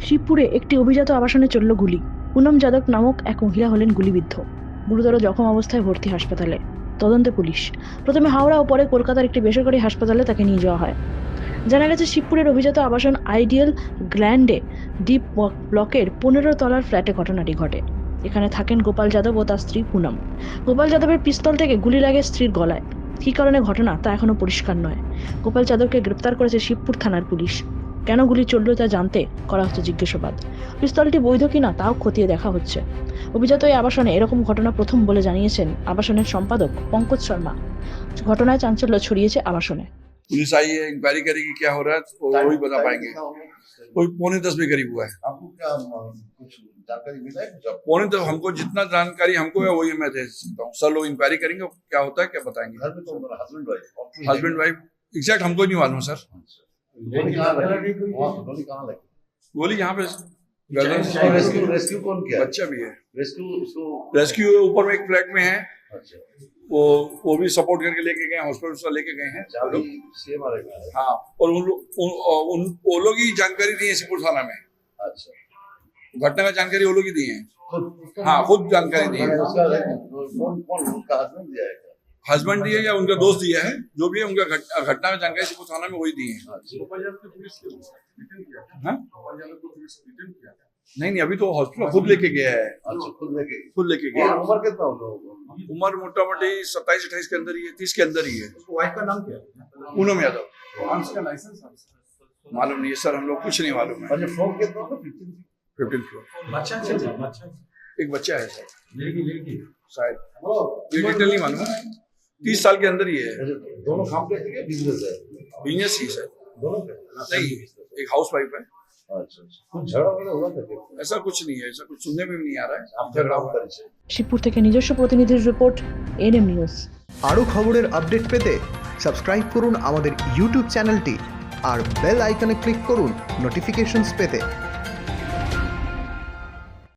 শিবপুরে একটি অভিজাত আবাসনে চলল গুলি। পুনম যাদব নামক এক মহিলা হলেন গুলিবিদ্ধ। গুরুতর জখম অবস্থায় ভর্তি হাসপাতালে। তদন্তে পুলিশ। প্রথমে হাওড়া ও পরে কলকাতার একটি বেসরকারি হাসপাতালে তাকে নিয়ে যাওয়া হয়। জানা গেছে, শিবপুরের অভিজাত আবাসন আইডিয়াল গ্ল্যান্ডে ডিপ ব্লকের পনেরো তলার ফ্ল্যাটে ঘটনাটি ঘটে। এখানে থাকেন গোপাল যাদব ও তার স্ত্রী পুনম। গোপাল যাদবের পিস্তল থেকে গুলি লাগে স্ত্রীর গলায়। কী কারণে ঘটনা তা এখনও পরিষ্কার নয়। গোপাল যাদবকে গ্রেপ্তার করেছে শিবপুর থানার পুলিশ। কেন গুলি চলল তা জানতে করা হচ্ছে জিজ্ঞাসাবাদ পিস্তলটি বৈধ কিনা তাও খতিয়ে দেখা হচ্ছে অভিজাত এই আবাসনে এরকম ঘটনা প্রথম বলে জানিয়েছেন আবাসনের সম্পাদক পঙ্কজ শর্মা ঘটনায় চাঞ্চল্য ছড়িয়েছে আবাসনে पुलिस आई है इंक्वायरी करेगी क्या हो रहा है वो वही बता पाएंगे कोई पौने दस में करीब हुआ है आपको क्या अ, कुछ जानकारी मिला है कुछ आपको पौने दस हमको जितना जानकारी हमको है वही मैं दे सकता हूँ सर लोग इंक्वायरी करेंगे क्या होता है क्या बताएंगे घर में कौन husband wife husband wife exact हमको नहीं मालूम सर गोली कहाँ लगी गोली कहाँ लगी गोली यहाँ पे रेस्क्यू रेस्क्यू कौन किया? बच्चा भी है। रेस्क्यू उसको रेस्क्यू ऊपर में एक फ्लैट में है। अच्छा। वो वो भी सपोर्ट करके लेके गए हॉस्पिटल लेके गए हैं। रहा है। हाँ और उन उन, उन वो लोग ही जानकारी दी है सिपुर थाना में। अच्छा। घटना का जानकारी वो लोग ही दी है। हाँ खुद जानकारी दी है। हस्बैंड है दिया या उनका दोस्त दिया है? जो भी है उनका घटना में जानकारी सिपुर थाना में वही दी है। अच्छा हाँ? नहीं नहीं अभी तो हॉस्पिटल खुद लेके गया है। अच्छा खुद लेके गया। उम्र कितना को उम्र मोटा मोटी सत्ताईस अट्ठाईस के अंदर ही है तीस के अंदर ही है। वाइफ का नाम क्या है? पूनम यादव। है? मालूम नहीं है सर हम लोग कुछ नहीं मालूम है। होगा फिफ्टीन फ्लोर बच्चा एक बच्चा है सर। शायद। ये डिटेल नहीं मालूम है? तीस साल के अंदर ही है अच्छा, दोनों काम करते हैं बिजनेस है बिजनेस ही सर दोनों का नहीं एक हाउस वाइफ है अच्छा अच्छा कुछ झगड़ा वगड़ा हुआ था क्या ऐसा कुछ नहीं है ऐसा कुछ सुनने में भी नहीं आ रहा है आप झगड़ा हुआ परिचय শিবপুর থেকে নিজস্ব প্রতিনিধির রিপোর্ট এনএম নিউজ আরও খবরের আপডেট পেতে সাবস্ক্রাইব করুন আমাদের ইউটিউব চ্যানেলটি আর বেল আইকনে ক্লিক করুন নোটিফিকেশনস পেতে